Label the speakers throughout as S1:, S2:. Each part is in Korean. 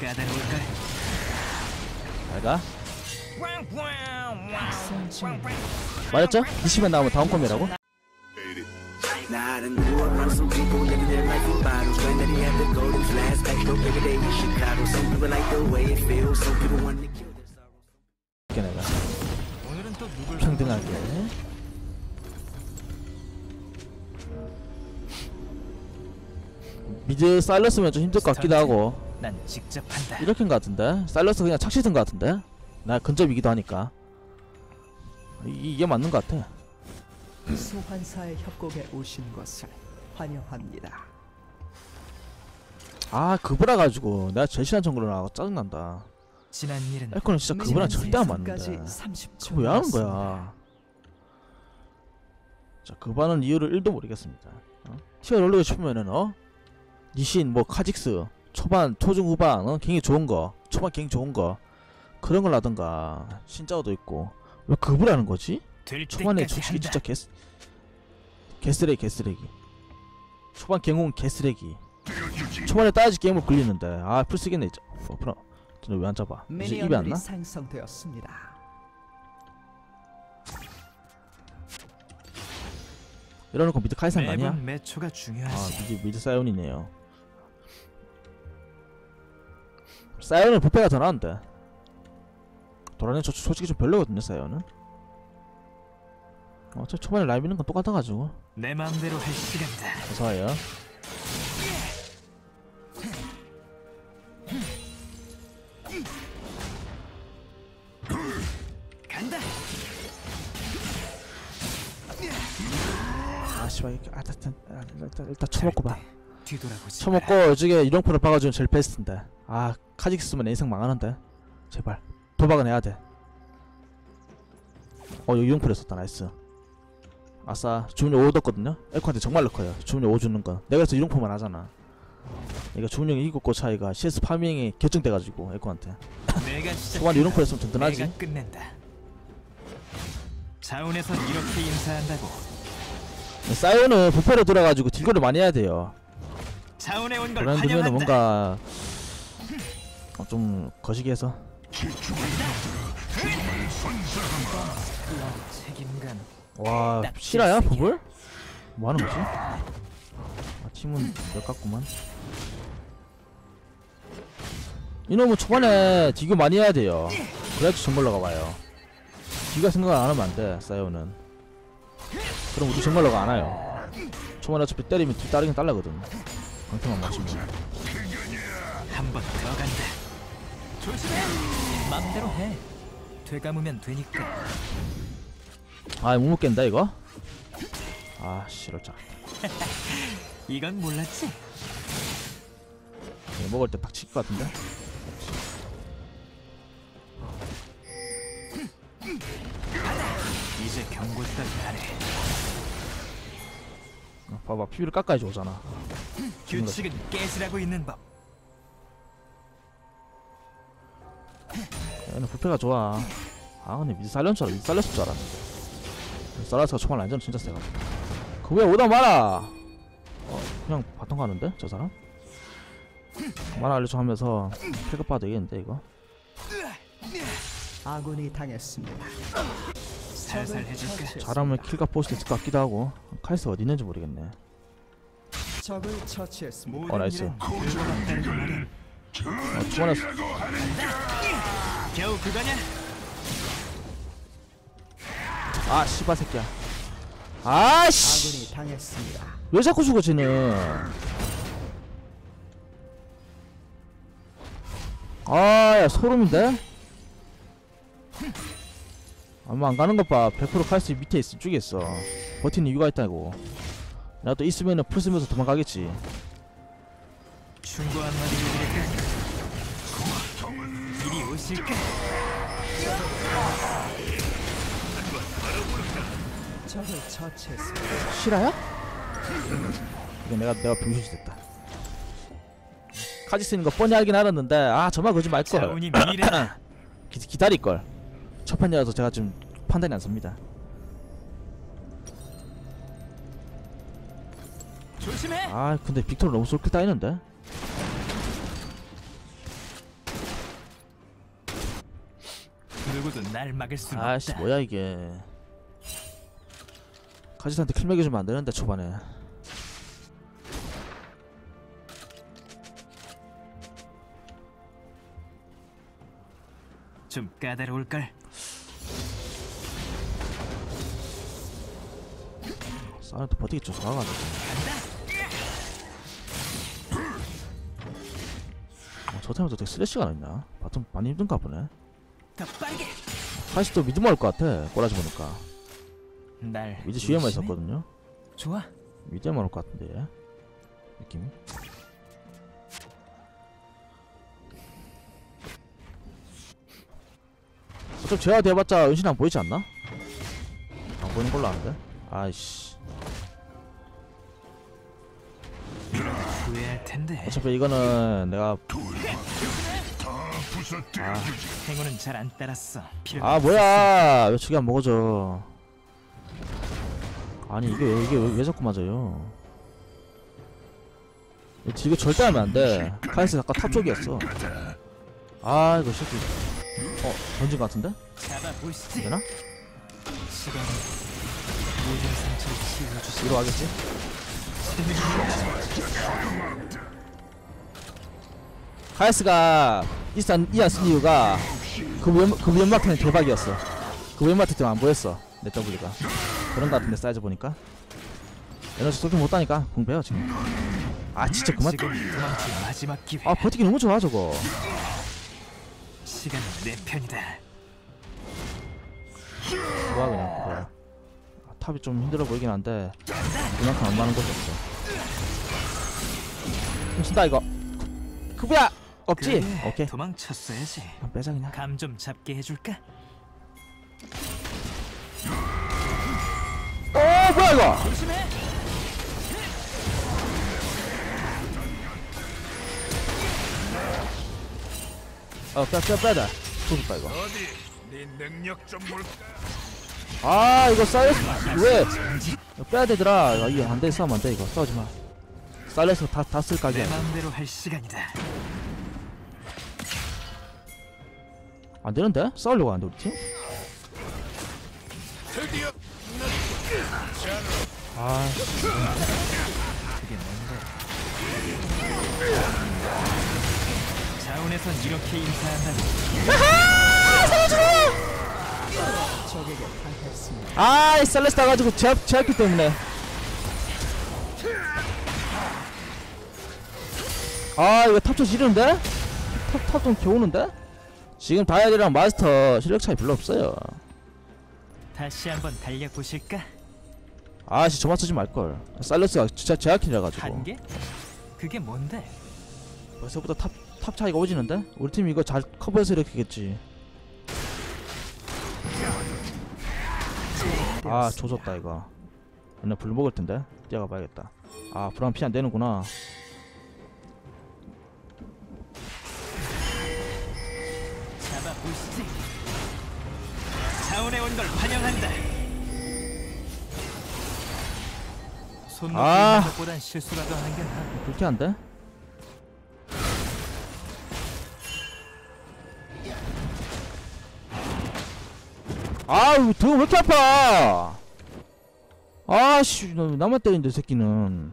S1: 까다로울걸.
S2: 잘가 맞았죠? 20만 나오면 다음 콤이라고?
S3: Nah, I done grew around some people living their life in bottles. Granddaddy had the golden flask, back door bigger day in Chicago. Some people like the way it feels, some people want to kill their sorrows.
S2: 이렇게 내가
S1: 오늘은 또 누굴
S2: 평등하게 미드 사일러스면 좀 힘들 것 같기도 하고
S1: 난 직접 한다.
S2: 이렇게인 것 같은데? 사일러스 그냥 착시든 것 같은데? 나 근접이기도 하니까. 이, 이게 맞는 것 같아.
S4: 소환사의 협곡에 오신 것을 환영합니다.
S2: 아 그브라 가지고 내가 제일 싫어하는 정글로 나가고 짜증난다.
S1: 지난 일은
S2: 에코는 진짜 그브라 절대 안 맞는데.
S4: 30초
S2: 그거 왜 하는 거야? 자 그반은 이유를 1도 모르겠습니다. 어? 티어 롤리고 싶으면은 어? 니신 뭐 카직스 초반 초중 후반 어? 갱이 좋은 거 초반 갱 좋은 거 그런 걸 하던가 신짜오도 있고 왜 그브라 하는 거지?
S1: 될
S2: 초반에 솔직히
S1: 한다.
S2: 진짜 개 개쓰레기 개쓰레기 초반 갱홍 개쓰레기 초반에 따야지 게임을 굴리는데 아 풀쓰겠네 진짜 어, 프라 너왜 안 잡아 이제 입에 안
S4: 미니언들이
S2: 나?
S4: 생성되었습니다.
S2: 이러놓고 미드 카이산 아니야? 아. 미드 미드 사이온이네요 사이온은 부패가 더 나은데 도라는 저 솔직히 좀 별로거든요 사이온은 어차피 초반에 라이브 있는 건 똑같아가지고
S1: 내 마음대로 할 시간이다.
S2: 어서와요
S1: 간다.
S2: 아 씨발 이렇게 아 일단 아, 일단 일단 쳐먹고 봐
S1: 뒤돌아보지.
S2: 쳐먹고 이쪽에 유령포를 박아주면 제일 베스트인데 아 카직스면 내 인생 망하는데. 제발. 도박은 해야 돼 어 여기 유령포를 썼다. 나이스. 아싸. 주문이 5 얻었거든요? 에코한테 정말로 커요. 주문이 5 주는 건 내가 그래서 유령포만 하잖아. 그러니까 주문이 이고 고 차이가 CS 파밍이 결정돼가지고 에코한테. 초반 유령포 했으면 든든하지.
S1: 내가 끝낸다. 자운에선 이렇게 인사한다고.
S2: 사이온은 부패로 들어가지고 딜거를 많이 해야 돼요.
S1: 자운에 온걸
S2: 브랜드면은
S1: 환영한다.
S2: 뭔가 어, 좀 거시기해서.
S1: 와딱
S2: 실화야
S1: 질색이야.
S2: 부불? 뭐 하는 거지? 아, 팀은 몇 같구만 이놈은 초반에 디교 많이 해야 돼요 그래야지 정글러가 와요 디가 생각을 안 하면 안돼 사이오는 그럼 우리 정글러가 안 와요 초반에 어차피 때리면 뒤 따르긴 딸라거든 방패만 맞추면
S1: 한번더 간다. 조심해. 맘대로 해. 되감으면 되니까.
S2: 아못 먹겠다 이거? 아 싫어 짜
S1: 이건 몰랐지?
S2: 이거 먹을 때딱칠것 같은데?
S1: 이제 경고 따위 안 해.
S2: 어, 봐봐 피부를 깎아야지 오잖아
S1: 규칙은 깨지라고 있는 법.
S2: 얘는 부패가 좋아 아 근데 미드 살렸줄 알아 미드 살렸을 줄 알았는데 살라스가 초반 라인전 진짜 세가지고 그왜 오다 말아 어 그냥 바통 가는데 저 사람? 만화 알려줘 하면서 픽업 봐도 되겠는데 이거
S4: 아군이 당했습니다.
S1: 살살 해줄까?
S2: 잘하면 킬각 포스트 있을 것 같기도 하고 카이스 어디 있는지 모르겠네
S4: 적을 처치했습니다.
S2: 어, 나이스. 어 초반에
S1: 겨우 그거냐?
S2: 아 씨발 새끼야. 아씨!
S4: 아군이 당했습니다.
S2: 왜 자꾸 죽어 쟤는 아야 소름인데? 아마 안 가는 것 봐. 100% 카이스 밑에 있어 쪽에 있어. 버티는 이유가 있다고. 내가 또 있으면은 풀 쓰면서 도망가겠지.
S1: 충고 한 마디 해드릴까?
S4: 적을 처치했습니다.
S2: 실화야? 이거 내가 내가 병신이 됐다 카지 쓰는 거 뻔히 알긴 알았는데 아 정말 그러지 말걸. 기, 기다릴 걸 첫 판이라서 제가 좀 판단이 안 섭니다
S1: 조심해.
S2: 아 근데 빅토르 너무 쏠킬 따이는데
S1: 누구도 날 막을 수
S2: 아씨
S1: 없다.
S2: 뭐야 이게 카지스한테 킬 먹여주면 안 되는데 초반에
S1: 좀 까다로울 걸.
S2: 버티기 좀 좋아가지고 어, 저 타임도 되게 슬래시가 나있나? 바텀 많이 힘든가 보네
S1: 더 빠르게.
S2: 카이스도 미드 먹을 것 같아 꼬라지 보니까
S1: 날
S2: 주위에만
S1: 의심해?
S2: 있었거든요
S1: 좋아.
S2: 미드에 먹을 것 같은데 얘. 느낌이 좀 제가 돼봤자 은신 안 보이지 않나? 안 보이는 걸로 아는데? 아이씨. 어차피 이거는 내가
S1: 행운은 잘 안 따랐어.
S2: 아 뭐야. 왜 저기 안 먹어져 아니 이게 왜, 이게 왜, 왜 자꾸 맞아요? 이거 절대 하면 안 돼. 카이스 아까 탑 쪽이었어. 아 이거 새끼. 어 던진 것 같은데? 되나? 위로 가겠지? 카이스가 이산 이안 쓴 이유가 그 왼, 그 왼마트는 대박이었어. 그 왼마트 때문에 안 보였어 내 W가. 그런 것 같은데 사이즈 보니까. 에너지 소통 못하니까 공배요 지금. 아 진짜 그만. 아 버티기 너무 좋아 저거.
S1: 시간은 내 편이다.
S2: 좋아 그냥 그거. 아, 탑이 좀 힘들어 보이긴 한데 그만큼 안 많은 것도 없어. 좀 쓴다 이거. 그거야 없지?
S1: 그래,
S2: 오케이
S1: 도망쳤어야지.
S2: 빼자 그냥
S1: 감 좀 잡게 해줄까?
S2: 어 뭐야 이거
S1: 조심해.
S2: 어 빼 빼 빼자 좋다 이거
S5: 어디 네 능력 좀 볼까?
S2: 아 이거 사이러스 왜 이거 빼야 되더라 아, 이게 안돼 싸우면 안돼 이거 싸우지 마 사이러스 다다
S1: 쓸내
S2: 각이야
S1: 마음대로 할 시간이다.
S2: 안 되는데 싸우려고 하는데 우리 팀? 아
S1: 그게 뭔데? 자원에선 이렇게 인사한다니.
S4: 적에게 당했습니다.
S2: 아이 셀레스 타 가지고 제압 제압기 때문에 아 이거 탑초 지르는데? 탑 탑 좀 겨우는데? 지금 다이아리랑 마스터 실력 차이 별로 없어요
S1: 다시 한번 달려 보실까?
S2: 아씨 저만 쓰지 말걸 사일러스가 진짜 제압킬이라 가지고
S1: 한 개? 그게 뭔데?
S2: 벌써부터 탑, 탑 차이가 오지는데? 우리 팀 이거 잘 커버해서 이렇게겠지 아 조졌다 이거 옛날 불 먹을 텐데 뛰어가 봐야겠다 아 불안 피안 되는구나
S1: 보시지. 자원에 온 걸 환영한다. 손
S2: 아.
S1: 있는 것보단 실수라도 하는 게 나아.
S2: 불쾌한데? 아우 등왜 이렇게 아파 아씨 너 나만 때리는데 이 새끼는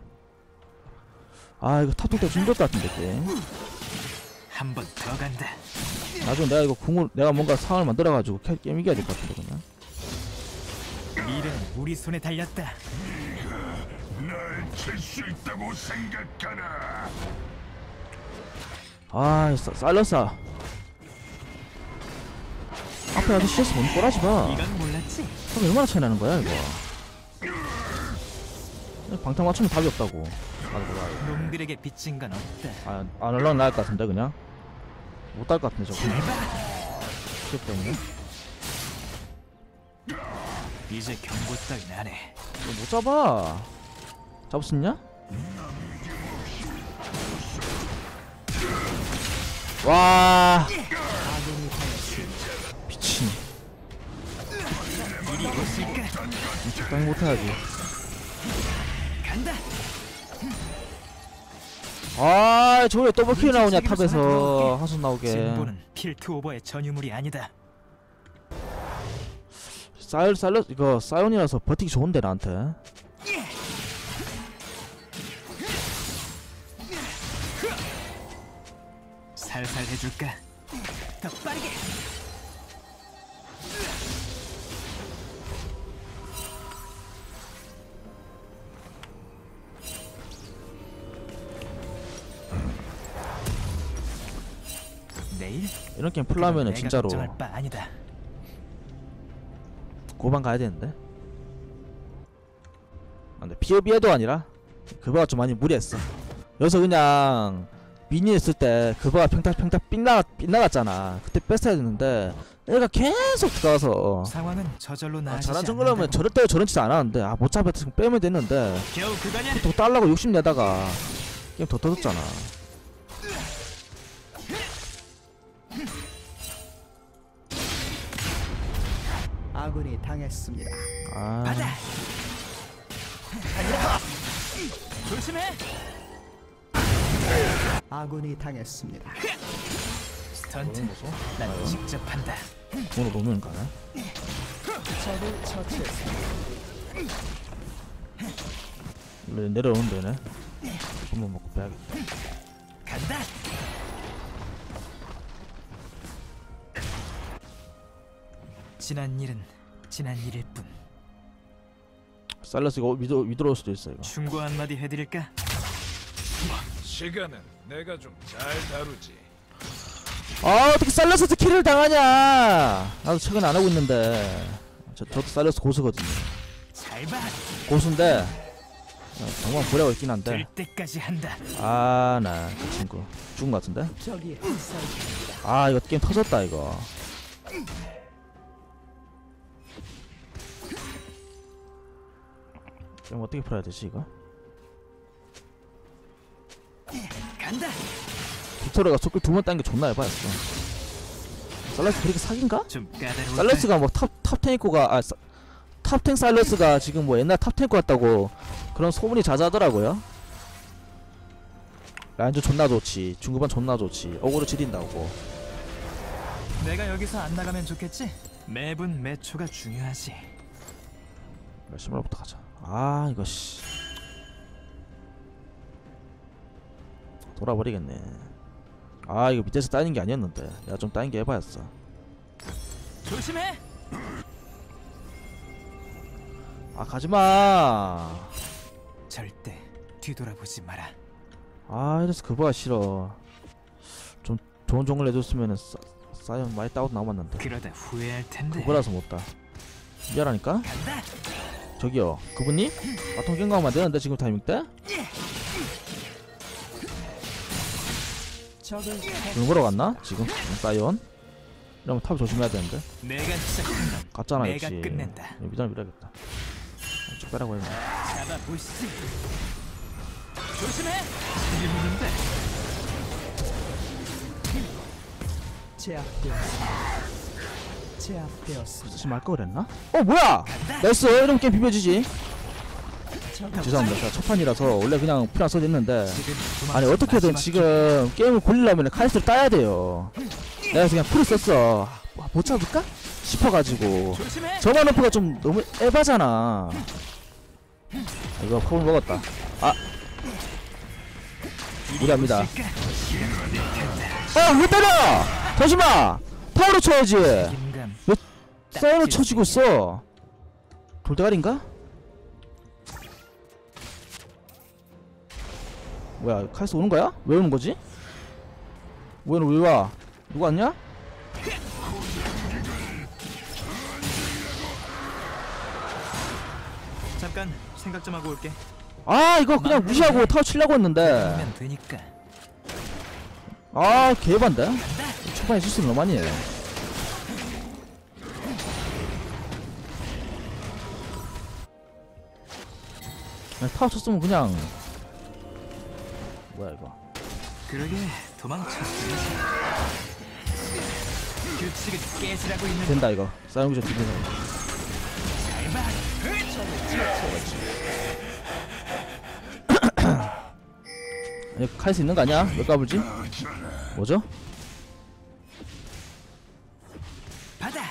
S2: 아 이거 탑돌 때 힘들 것 같은데 게임
S1: 한번 더 간다.
S2: 나중에 내가 이거 궁을 내가 뭔가 상황을 만들어가지고 캐- 게임 이겨야 될 것 같은데 그냥
S1: 밀은 우리 손에 달렸다.
S5: 날칠수 있다고 생각하나?
S2: 아 사- 사일러스야 앞에 CS 못 꼬라지 봐
S1: 이건 몰랐지?
S2: 탑이 얼마나 차이 나는 거야 이거 방탄 맞추면 답이 없다고 아.
S1: 놈들에게 빚진 건 없다.
S2: 아, 안 올라가 나을 것 같은데 그냥 못딸것 같은데 저거 키 때문에
S1: 이제 경고 해.
S2: 이거 못 잡아 잡을 수 있냐? 와 미친? 적당히 못해야지
S1: 간다.
S2: 아왜 더블킬 나오냐 탑에서 하수 나오게
S1: 진보는 필트 오버의 전유물이 아니다.
S2: 사일 살려 이거 사이온이라서 버티기 좋은데 나한테
S1: 살살 해줄까? 더 빠르게.
S2: 이런 게임 풀려면은
S1: 내가
S2: 진짜로. 고반 가야 되는데? 아, 근데 피어비에도 아니라 그거가 좀 많이 무리했어. 여기서 그냥 미니 했을 때 그거가 평탁 평탁 빗나가, 빗나갔잖아. 그때 뺐어야 됐는데 얘가 계속 들어가서.
S1: 상황은 저절로
S2: 아,
S1: 나아지지
S2: 잘한 정도라면. 저럴 때 저런 짓 안 하는데. 아 못 잡았으면 빼면 됐는데? 또 딸라고 욕심 내다가 게임 더 터졌잖아
S4: 아군이 당했습니다.
S2: 아
S1: 받아. 조심해.
S4: 아군이 당했습니다.
S1: 스턴트. 난 직접 한다.
S2: 돈으로 노는 가네
S4: 적을 처치했습니다.
S2: 원래 내려오는 데네 한번 먹고 빼야겠다
S1: 간다. 지난 일은 지난 일일 뿐.
S2: 살러스 이거 위로, 위로 올 수도 있어 이거
S1: 충고 한마디 해드릴까?
S5: 시간은 내가 좀 잘 다루지.
S2: 아 어떻게 살러스 킬을 당하냐 나도 최근 안 하고 있는데 저, 저도 살러스 고수거든요
S1: 잘 봐.
S2: 고수인데 어, 정말 부려고 있긴 한데
S1: 될 때까지 한다.
S2: 아나 그 친구 죽은 것 같은데. 아 이거 게임 터졌다 이거 게임 어떻게 풀어야 되지 이거
S1: 간다.
S2: 빅토르가 속글 두번 딴 게 존나 해봐였어 살러스 그렇게 사기인가?
S1: 좀 까다로워.
S2: 살러스가 뭐탑탑 탱커가 아 탑탱 살러스가 지금 뭐 옛날 탑 탱커 같다고 그런 소문이 자자하더라고요. 라인전 존나 좋지 중급반 존나 좋지 어그로 지린다고
S1: 내가 여기서 안 나가면 좋겠지? 매분 매초가 중요하지.
S2: 열심히부터 가자. 아 이거 씨. 돌아버리겠네. 아 이거 밑에서 따이는 게 아니었는데. 내가 좀 따인 게 해봐였어.
S1: 조심해.
S2: 아 가지마!
S1: 절대 뒤돌아보지 마라.
S2: 아 이래서 그거가 싫어. 좀 좋은 종을 해줬으면은 싸, 싸이언 많이 따고 남았는데
S1: 그러다 후회할 텐데.
S2: 그거라서 못다 미안하니까. 저기요 그분님 바통 깽강하면 안 되는데 지금 타이밍 때? 지금 보러 갔나? 지금 사이언? 이러면 탑 조심해야 되는데
S1: 내가.
S2: 갔잖아
S1: 내가
S2: 역시
S1: 끝낸다.
S2: 미달 밀어야겠다 쭉 빼라고 했네.
S1: 조심해.
S4: 제압되었습니다. 제압되었습니다.
S2: 쓰지 말걸 그랬나? 어 뭐야 나이스 이러면 게임 비벼지지 죄송합니다 제가 첫 판이라서 원래 그냥 했는데
S1: 지금
S2: 아니 어떻게든 지금 게임을 굴리려면 카이스를 따야 돼요 내가 그냥 풀을 썼어 아, 못 잡을까? 싶어가지고. 저만 오프가 좀 너무 에바잖아 아, 이거 컵을 먹었다 아 무리합니다? 아왜 때려 잠시만 파워로 쳐야지
S1: 긴감.
S2: 사이로 쳐지고 있어 돌대가리인가? 뭐야 카이스 오는 거야? 왜 오는 거지? 왜, 왜 와? 누구 왔냐?
S1: 잠깐 생각 좀 하고 올게.
S2: 아 이거 그냥 무시하고 타워 치려고 했는데. 아 개반데? 초반에 실수를 너무 많이 해. 타워 쳤으면 그냥. 뭐야 이거.
S1: 그러게 도망쳤지. 규칙을 깨지라고 있는
S2: 된다 이거. 싸움 좀 뒤집어 칼 수 있는 거 아니야? 몇 가불지? 뭐죠?
S1: 받아.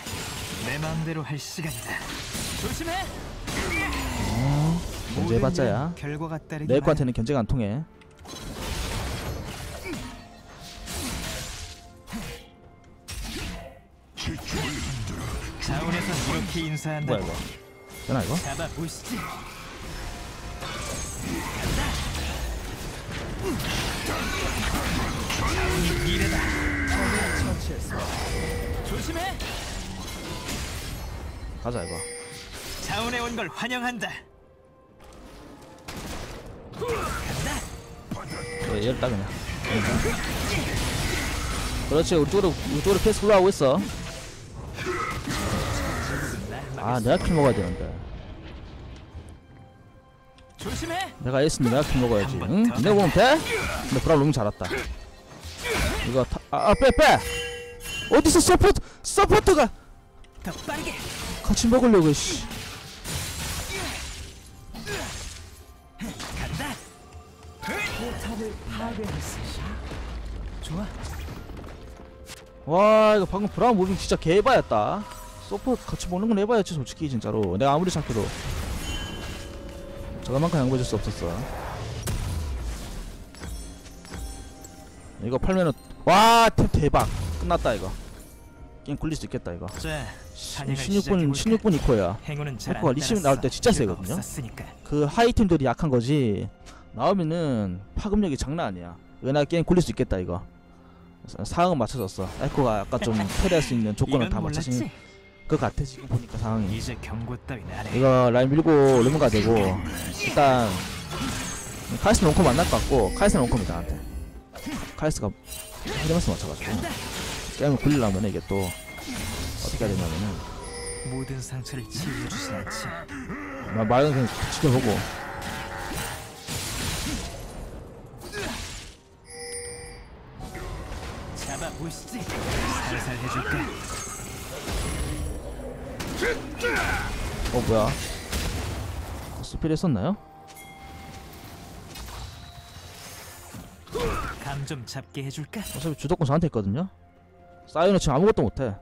S1: 내 마음대로 할 시간이다. 조심해.
S2: 견제해봤자야.
S1: 모든 일은 결과가 따르기
S2: 내 거한테는 견제가 안 통해.
S1: 자원에서 이렇게 인사한다.
S2: 뭐야 이거? 되나 이거?
S1: 잡아 보시지. 이. 조심해.
S2: 가자 이거.
S1: 자원에 온 걸 환영한다.
S2: 그래 얘를 따 그냥. 그렇지 우리 쪽으로 우리 쪽으로 패스 올라오고 있어. 아 내가 킬 먹어야 되는데.
S1: 조심해.
S2: 내가 에이스인데 내가 킬 먹어야지. 응?
S1: 더
S2: 내가 보면 돼? 근데 브라운 너무 잘했다. 이거 타, 아, 아, 빼, 빼! 어디서 서포트, 서포트가
S1: 더 빠르게.
S2: 같이 먹으려고, 씨.
S1: 좋아.
S2: 와, 이거 방금 브라운 무빙 진짜 개바였다. 서포트 같이 먹는 건 해봐야지, 솔직히, 진짜로. 내가 아무리 생각해도. 저만큼 양보해줄 수 없었어. 이거 팔면은, 와, 탭 대박. 끝났다, 이거. 게임 굴릴 수 있겠다, 이거.
S1: 자, 사냥을
S2: 16분,
S1: 시작해볼까?
S2: 16분 이코야. 에코가 리시브 나올 때 진짜. 세거든요.
S1: 없었으니까.
S2: 그 하이 팀들이 약한 거지 나오면은 파급력이 장난 아니야 은하 게임 굴릴 수 있겠다 이거 사- 상황은 맞춰졌어 에코가 약간 좀 패배할 수 있는
S1: 이건
S2: 다 맞춰진? 것 같아 지금 보니까 상황이
S1: 이제 경고 따윈 안 해.
S2: 이거 라인 밀고 레몬가 되고 일단 카이스 롱코 만날 것 같고 카이스 롱코입니다 나한테 카이스가 헤드마스 맞춰가지고 게임을 굴리려면 이게 또 어떻게 해야 되냐면은
S1: 모든 상처를 치유해주진 않지.
S2: 나 말은 그냥 지켜보고
S1: 잡아 보시지. 살살 해줄까?
S2: 어 뭐야 스필 했었나요?
S1: 감 좀 잡게 해줄까?
S2: 어차피 주도권 저한테 있거든요. 사이언은 지금 아무것도 못해.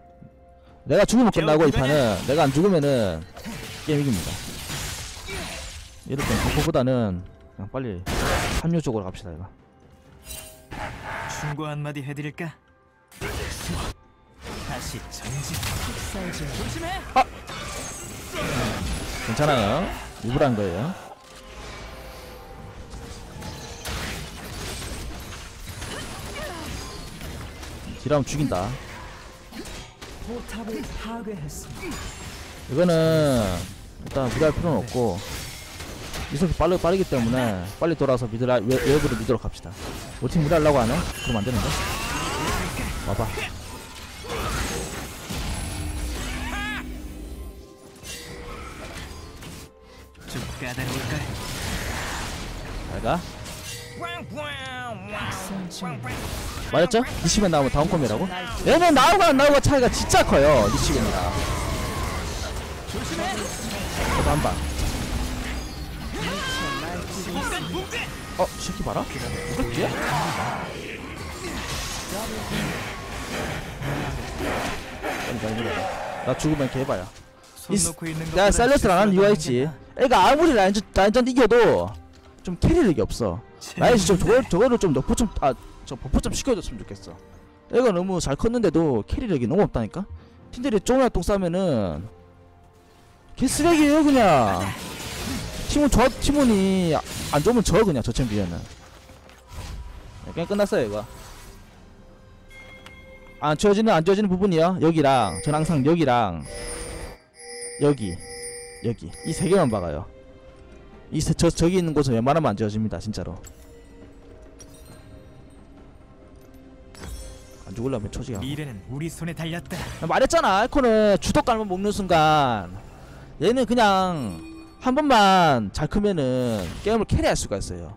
S2: 내가 죽으면 끝나고 이 판은 내가 안 죽으면은 게임 이깁니다. 이럴 땐 그거보다는 그냥 빨리 합류 쪽으로 갑시다 이거.
S1: 충고 한마디 해드릴까? 다시 전진. 조심해.
S2: 괜찮아요. 일부러 한 거예요. 딜하면 죽인다.
S4: 포탑을 파괴했습니다.
S2: 이거는 일단 무리할 필요는 없고 이속이 빠르, 빠르기 때문에 빨리 돌아서 미드 라, 외, 외부로 미드로 갑시다 우리 팀 무리하려고 하네? 그럼 안 되는데 와봐
S1: 까다로울까?
S2: 잘가 맞았죠? 니시벤 나오면 다운 콤이라고? 얘는 나오고 안 나오고 차이가 진짜 커요 니시벤이랑 저도 한방 어? 새끼 봐라? 빨리. 나 죽으면 개봐야 셀러스를 안 하는 이유가 있지 애가 아무리 라인전, 라인전 이겨도 좀 캐리력이 없어. 라인이 좀 저거, 저거를 좀 너프 좀, 아, 저 버프 좀 시켜줬으면 좋겠어. 애가 너무 잘 컸는데도 캐리력이 너무 없다니까? 팀들이 조금이나 똥 싸면은 개 쓰레기예요 그냥. 팀은 저 팀원이 안 좋으면 져 그냥 저 챔피언은 그냥 끝났어요 이거. 안 지워지는 안 지워지는 부분이요. 여기랑 전 항상 여기랑. 여기 여기. 이 세 개만 박아요. 이 세, 저 저기 있는 곳은 웬만하면 안 지워집니다 진짜로. 안 죽으려면 초지가
S1: 미래는 우리 손에 달렸다.
S2: 나 말했잖아 알코는 주독 깔면 먹는 순간. 얘는 그냥 한 번만 잘 크면은 게임을 캐리할 수가 있어요.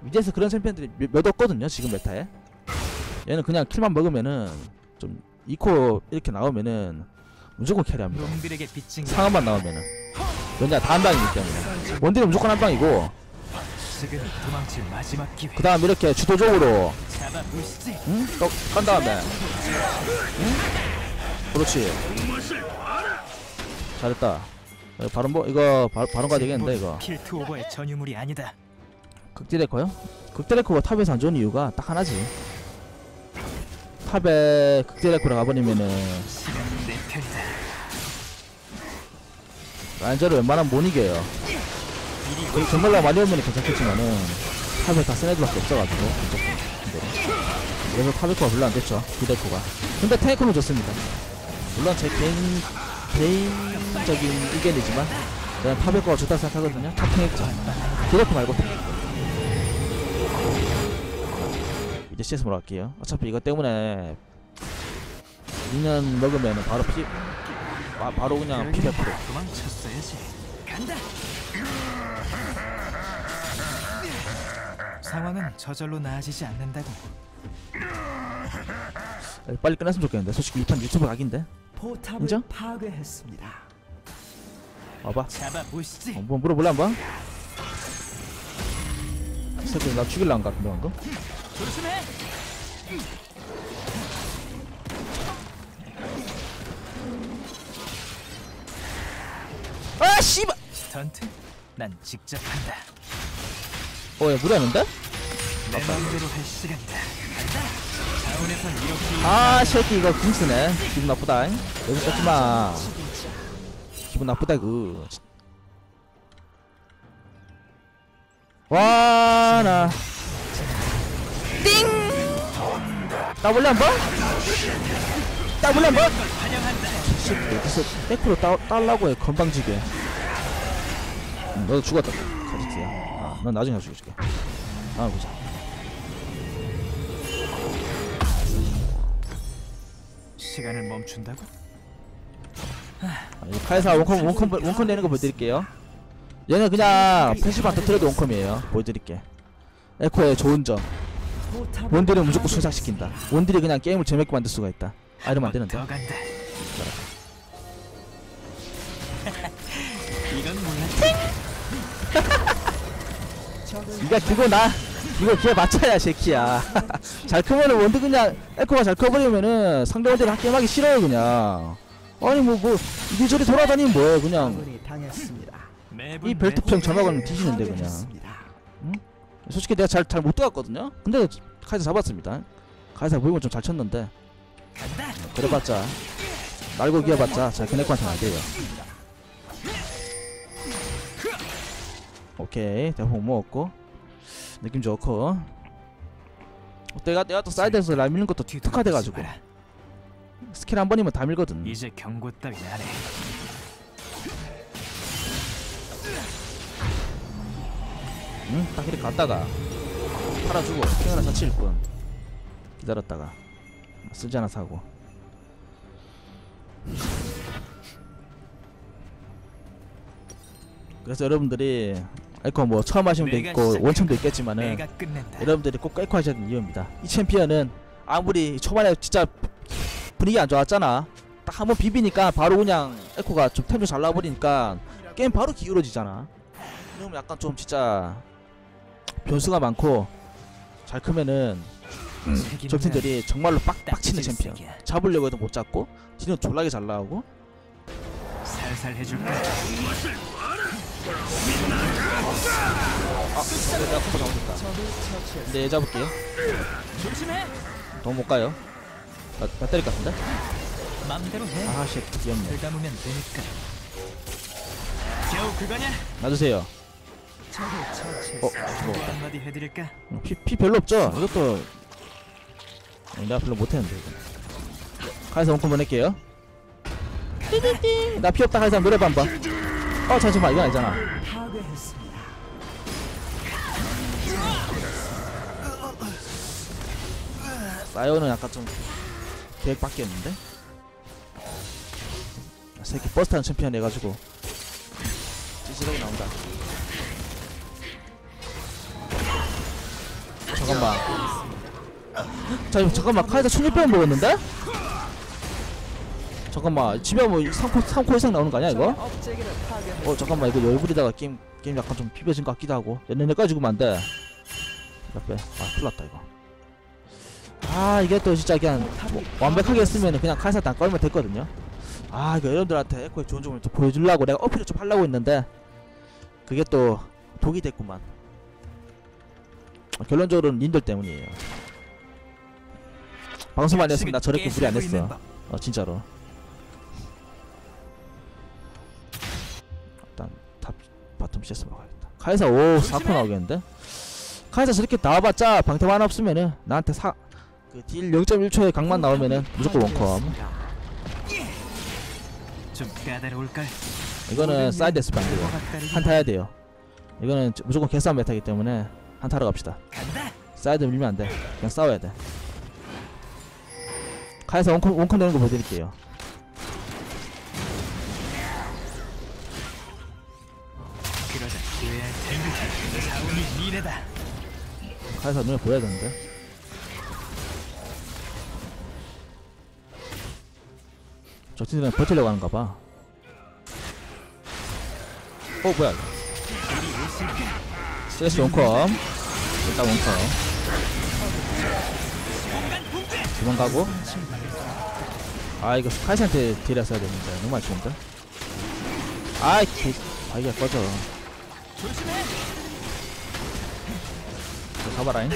S2: 미드에서 그런 챔피언들이 몇, 몇 없거든요 지금 메타에. 얘는 그냥 킬만 먹으면은 좀 2코 이렇게 나오면은 무조건 캐리합니다 상한만 나오면은 왜냐 다 한 방이기 때문에 원딜은 무조건 한 방이고
S1: 지금 도망칠 마지막 기회.
S2: 그 다음 이렇게 주도적으로. 응? 떡간 다음에 응? 그렇지 잘했다 어, 바로 뭐 이거 바, 바로 가야 되겠는데 이거
S1: 전유물이 아니다.
S2: 극디레커요? 극디레커가 탑에서 안 좋은 이유가 딱 하나지 탑에 극디레커로 가버리면은. 라인저를 웬만하면 못 이겨요. 정말로 많이 오면 괜찮겠지만은 탑에 다 센 애들밖에 없어가지고. 그래서 탑에코가 별로 안 좋죠 극디레커가. 근데 탱크는 좋습니다. 물론 제 개인 개인적인 의견이지만 저는 탑에코가 좋다 생각하거든요. 탑 탱크 디레커 말고 탱크 이제 CS로 갈게요 어차피 이거 때문에 2년 먹으면 바로 피 바, 바로 그냥 피100%
S1: 도망쳤어야지. 간다. 상황은 저절로 나아지지 않는다고.
S2: 빨리 끝났으면 좋겠는데 솔직히 2판 유튜브 각인데
S4: 포탑을
S2: 인정?
S4: 파괴했습니다.
S2: 와봐
S1: 잡아 보시지.
S2: 어, 뭐 물어볼래 한번? 이 새끼 나 죽일라 한것 같은데 방금?
S1: 조심해.
S2: 아 씨발!
S1: 스턴트? 난 직접 한다.
S2: 어야 무리하는데?
S1: 내 마음대로 할 시간이다. 간다. 자원에선 이렇게
S2: 아 새끼 이거 궁쓰네 기분 나쁘다 잉? 여기 뺏지마 기분 나쁘다 그 와나 한번? 한번?
S1: 환영한다.
S2: 씨, 어디서 백프로 따, 딸라고 해 건방지게 응, 너도 죽었다 카지트야 아, 넌 나중에 죽여줄게 아 보자
S1: 시간을 멈춘다고?
S2: 아, 이 카이사 원컴 원컴 원컴 내는 거 보여드릴게요 얘는 그냥 패시브한테 트레드 원컴이에요 보여드릴게 에코의 좋은 점 원딜은 무조건. 순삭시킨다 원딜이 그냥 게임을 재밌게 만들 수가 있다 아 이러면 안 되는데
S1: 더 간다. 이건
S2: 그거 나 이거 걔 맞춰야 새끼야 잘 크면은 원딜 그냥 에코가 잘 커버리면은 상대 원딜 게임하기 싫어요 그냥 아니 뭐뭐 이리저리 돌아다니면 뭐해 그냥
S4: 이
S2: 벨트평 전화가는 뒤지는데 그냥. 솔직히 내가 잘 잘 못 들어갔거든요. 근데 카이사 잡았습니다. 카이사 보이면 좀 잘 쳤는데. 그래봤자. 날고 기어봤자. 잘 그네코한테는 안 돼요. 오케이. 대포 먹었고. 느낌 좋고. 어, 내가 내가 또 사이드에서 라인 밀는 것도 특화돼가지고. 스킬 한 번이면 다 밀거든.
S1: 이제 경고 안 해.
S2: 응? 딱 이렇게 갔다가 팔아주고 스킬 하나 사칠 뿐 기다렸다가 쓰지 않아 사고 그래서 여러분들이 에코 뭐 처음
S1: 내가
S2: 있고
S1: 거
S2: 있겠지만은. 여러분들이 꼭 에코 하셔야 되는 이유입니다 이 챔피언은 아무리 초반에 진짜 분위기 안 좋았잖아 딱 한번 비비니까 바로 그냥 에코가 좀 템좀 잘 나와버리니까 게임 바로 기울어지잖아 그러면 약간 좀 진짜 변수가 많고 잘 크면은
S1: 책임은
S2: 적팀들이 정말로 빡,
S1: 딱
S2: 빡치는 챔피언. 잡으려고 해도 못 잡고 딜은 졸라게 잘 나오고
S1: 살살 해줄까?
S2: 아 내가 콤보 잘못했다. 근데 얘 잡을게요
S1: 조심해.
S2: 너무 못 가요 나, 나 때릴 것 같은데?
S1: 맘대로 해.
S2: 아씨 귀엽네
S1: 덜 감으면 되니까. 겨우 그거냐?
S2: 놔주세요 어.
S1: 또
S2: 죽었다
S1: 한마디 해드릴까?
S2: 피, 피 별로 없죠? 이것도 어, 내가 별로 못했는데 이거 카이사 원콤 보낼게요 띠띠띠 나 피 없다 카이사 노래봐 한번 어 잠시만 이건 아니잖아
S4: 파괴했습니다.
S2: 사이오는 약간 좀 계획 바뀌었는데 아, 새끼 버스 타는 챔피언 해가지고 찌질하게 나온다 잠깐만. 자 잠깐만 카이사 1600원 먹었는데? 잠깐만 집에 뭐 3코, 3코 이상 나오는 거 아니야 이거? 어 잠깐만 이거 열불이다가 게임 게임 약간 좀 비벼진 것 같기도 하고. 내내까지 죽으면 안돼. 몇배 아 큰일났다 이거. 아 이게 또 진짜 그냥 뭐 완벽하게 했으면 그냥 칼사 딱 걸면 됐거든요. 아 이거 여러분들한테 에코의 좋은 점을 또 보여주려고 내가 어필을 좀 하려고 했는데 그게 또 독이 됐구만 결론적으로는 님들 때문이에요. 방송 안 했으면 나 저렇게 무리 안 했어 어 진짜로. 일단 탑 바텀 CS 먹어야겠다. 카이사 오4% 나오겠는데? 카이사 저렇게 나와봤자 방템 하나 없으면은 나한테 사 그딜 0.1초의 강만 나오면은 무조건 원컴
S1: 좀 까다로울걸.
S2: 이거는 사이드 스안 돼요. 한타 해야 돼요. 이거는 저- 무조건 개싸움 메타이기 때문에 한타로 갑시다. 사이드 밀면 안돼. 그냥 싸워야 돼. 카이사 원컴, 원컴 되는 거 보여드릴게요.
S1: 그러자. 후회할 텐데. 자원이 미래다.
S2: 카이사 눈에 보여야 되는데. 저 팀들은 버틸려고 하는가 봐. 어, 뭐야 CS 원컴 일단 원컴 두번 가고. 아 이거 카이사한테 딜 했어야 되는데. 너무 아쉬운데? 아이 개 아, 이게 꺼져. 자, 가봐라잉.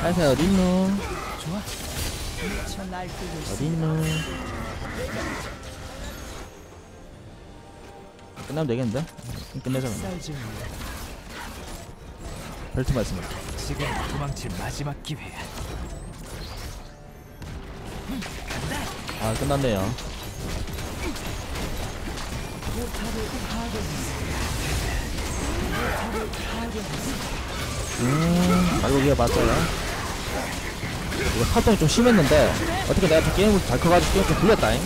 S2: 카이사 어딨노. 어딨노 끝나면 되겠는데? 끝내자
S4: 중입니다.
S2: 벨트 말씀을
S1: 지금 도망칠 마지막 기회야.
S2: 아 끝났네요. 음 말고 위에 맞아요 이거 활동이 좀 심했는데 어떻게 내가 좀 게임을 잘 커가지고 게임 좀 불렸다잉